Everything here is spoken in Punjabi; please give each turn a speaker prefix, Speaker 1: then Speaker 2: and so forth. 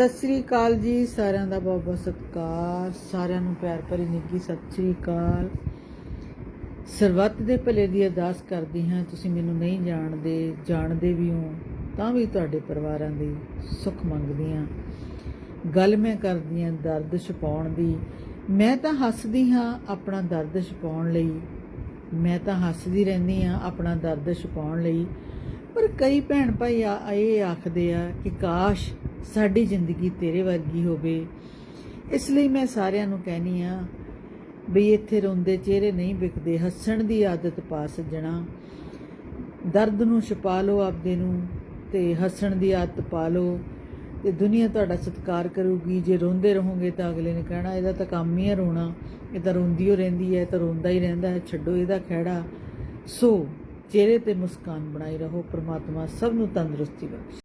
Speaker 1: ਸਤਿ ਸ੍ਰੀ ਅਕਾਲ ਜੀ, ਸਾਰਿਆਂ ਦਾ ਬਹੁਤ ਬਹੁਤ ਸਤਿਕਾਰ, ਸਾਰਿਆਂ ਨੂੰ ਪਿਆਰ ਭਰੀ ਨਿੱਘੀ ਸਤਿ ਸ੍ਰੀ ਅਕਾਲ। ਸਰਬੱਤ ਦੇ ਭਲੇ ਦੀ ਅਰਦਾਸ ਕਰਦੀ ਹਾਂ, ਤੁਸੀਂ ਮੈਨੂੰ ਨਹੀਂ ਜਾਣਦੇ ਜਾਣਦੇ ਵੀ ਹੋ, ਤਾਂ ਵੀ ਤੁਹਾਡੇ ਪਰਿਵਾਰਾਂ ਦੀ ਸੁੱਖ ਮੰਗਦੀ ਹਾਂ। ਗੱਲ ਮੈਂ ਕਰਦੀ ਹਾਂ ਦਰਦ ਛਪਾਉਣ ਦੀ। ਮੈਂ ਤਾਂ ਹੱਸਦੀ ਹਾਂ ਆਪਣਾ ਦਰਦ ਛਪਾਉਣ ਲਈ। ਮੈਂ ਤਾਂ ਹੱਸਦੀ ਰਹਿੰਦੀ ਹਾਂ ਆਪਣਾ ਦਰਦ ਛਪਾਉਣ ਲਈ। ਪਰ ਕਈ ਭੈਣ ਭਾਈ ਆ, ਇਹ ਆਖਦੇ ਆ ਕਿ ਕਾਸ਼ ਸਾਡੀ ਜ਼ਿੰਦਗੀ ਤੇਰੇ ਵਰਗੀ ਹੋਵੇ। ਇਸ ਲਈ ਮੈਂ ਸਾਰਿਆਂ ਨੂੰ ਕਹਿਨੀ ਆ ਵੀ ਇੱਥੇ ਰੋਂਦੇ ਚਿਹਰੇ ਨਹੀਂ ਵਿਕਦੇ ਹੱਸਣ ਦੀ ਆਦਤ ਪਾ ਸੱਜਣਾ। ਦਰਦ ਨੂੰ ਛੁਪਾ ਲਓ ਆਪਦੇ ਨੂੰ ਤੇ ਹੱਸਣ ਦੀ ਆਦਤ ਪਾ ਲਓ ਤੇ ਦੁਨੀਆ ਤੁਹਾਡਾ ਸਤਿਕਾਰ ਕਰੂਗੀ। ਜੇ ਰੋਂਦੇ ਰਹੋਗੇ ਤਾਂ ਅਗਲੇ ਨੇ ਕਹਿਣਾ, ਇਹਦਾ ਤਾਂ ਕੰਮ ਹੀ ਹੈ ਰੋਣਾ। ਇਹ ਤਾਂ ਰੋਂਦੀ ਹੋ ਰਹਿੰਦੀ ਹੈ ਇਹ ਤਾਂ ਰੋਂਦਾ ਹੀ ਰਹਿੰਦਾ ਹੈ ਛੱਡੋ ਇਹਦਾ ਖਹਿੜਾ। ਸੋ ਚਿਹਰੇ ਤੇ ਮੁਸਕਾਨ ਬਣਾਈ ਰਹੋ, ਪ੍ਰਮਾਤਮਾ ਸਭ ਨੂੰ ਤੰਦਰੁਸਤੀ ਬਖਸ਼ੇ।